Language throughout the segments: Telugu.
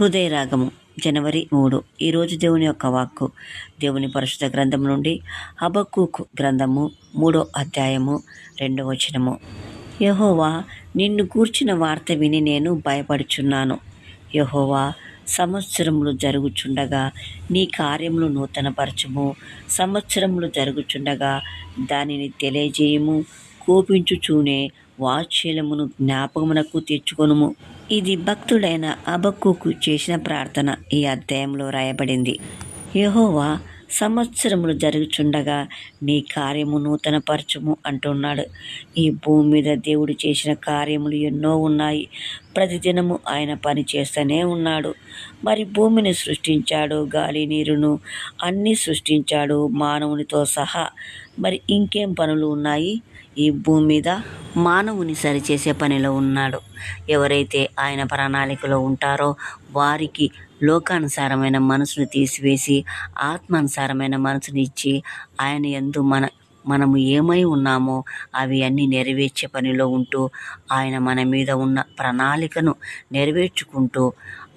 హృదయరాగము. జనవరి మూడు. ఈరోజు దేవుని యొక్క వాక్కు. దేవుని పరిశుద్ధ గ్రంథం నుండి హబక్కుకు గ్రంథము మూడో అధ్యాయము రెండో వచనము. యహోవా నిన్ను కూర్చిన వార్త విని నేను భయపడుచున్నాను. యహోవా సంవత్సరములు జరుగుచుండగా నీ కార్యములు నూతనపరచము. సంవత్సరములు జరుగుచుండగా దానిని తెలియజేయము. కోపించుచూనే వాత్సల్యమును జ్ఞాపకమునకు తెచ్చుకొనుము. ఇది భక్తుడైన అబక్కుకు చేసిన ప్రార్థన ఈ అధ్యాయంలో రాయబడింది. యహోవా సంవత్సరములు జరుగుచుండగా నీ కార్యము నూతనపరచుము అంటున్నాడు. ఈ భూమి మీద దేవుడు చేసిన కార్యములు ఎన్నో ఉన్నాయి. ప్రతిదినము ఆయన పని చేస్తూనే ఉన్నాడు. మరి భూమిని సృష్టించాడు గాలి నీరును అన్నీ సృష్టించాడు మానవునితో సహా. మరి ఇంకేం పనులు ఉన్నాయి? ఈ భూమి మీద మానవుని సరిచేసే పనిలో ఉన్నాడు. ఎవరైతే ఆయన ప్రణాళికలో ఉంటారో వారికి లోకానుసారమైన మనసును తీసివేసి ఆత్మానుసారమైన మనసుని ఇచ్చి ఆయన ఎందు మన మనము ఏమై ఉన్నామో అవి అన్నీ నెరవేర్చే పనిలో ఉంటూ ఆయన మన మీద ఉన్న ప్రణాళికను నెరవేర్చుకుంటూ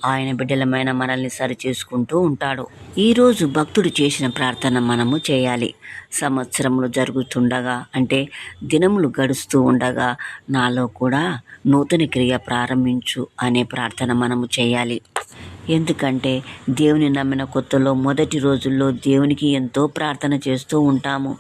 ఆయన బిడ్డలమైన మనల్ని సరిచేసుకుంటూ ఉంటాడు. ఈరోజు భక్తుడు చేసిన ప్రార్థన మనము చేయాలి. సంవత్సరములు జరుగుతుండగా అంటే దినములు గడుస్తూ ఉండగా నాలో కూడా నూతన క్రియ ప్రారంభించు అనే ప్రార్థన మనము చేయాలి. ఎందుకంటే దేవుని నమ్మిన కొత్తలో మొదటి రోజుల్లో దేవునికి ఎంతో ప్రార్థన చేస్తూ ఉంటాము.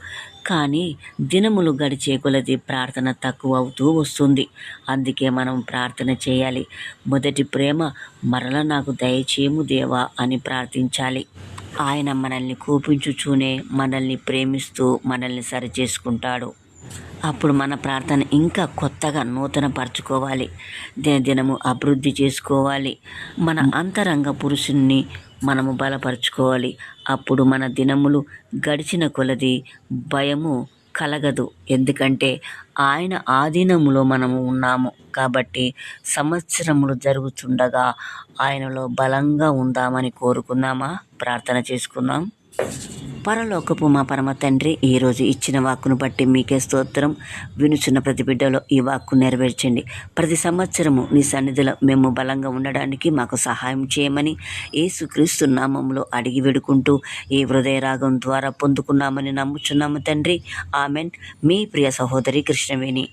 కానీ దినములు గడిచే కొలది ప్రార్థన తక్కువ అవుతూ వస్తుంది. అందుకే మనం ప్రార్థన చేయాలి. మొదటి ప్రేమ మరల నాకు దయచేము దేవా అని ప్రార్థించాలి. ఆయన మనల్ని కూపించుచూనే మనల్ని ప్రేమిస్తూ మనల్ని సరిచేసుకుంటాడు. అప్పుడు మన ప్రార్థన ఇంకా కొత్తగా నూతన పరచుకోవాలి. దినదినము అభివృద్ధి చేసుకోవాలి. మన అంతరంగ పురుషుణ్ణి మనము బలపరుచుకోవాలి. అప్పుడు మన దినములు గడిచిన కొలది భయము కలగదు. ఎందుకంటే ఆయన ఆధీనములో మనము ఉన్నాము. కాబట్టి సంవత్సరములు జరుగుతుండగా ఆయనలో బలంగా ఉందామని కోరుకుందామా? ప్రార్థన చేసుకుందాం. పరలోకపు మా పరమ తండ్రి ఈరోజు ఇచ్చిన వాక్కును బట్టి మీకే స్తోత్రం. వినుచున్న ప్రతి బిడ్డలో ఈ వాక్కు నెరవేర్చండి. ప్రతి సంవత్సరము నీ సన్నిధిలో మేము బలంగా ఉండడానికి మాకు సహాయం చేయమని ఏసుక్రీస్తు నామంలో అడిగి వేడుకుంటూ ఈ హృదయ రాగం ద్వారా పొందుకున్నామని నమ్ముచున్నాము తండ్రి. ఆమెన్. మీ ప్రియ సహోదరి కృష్ణవేణి.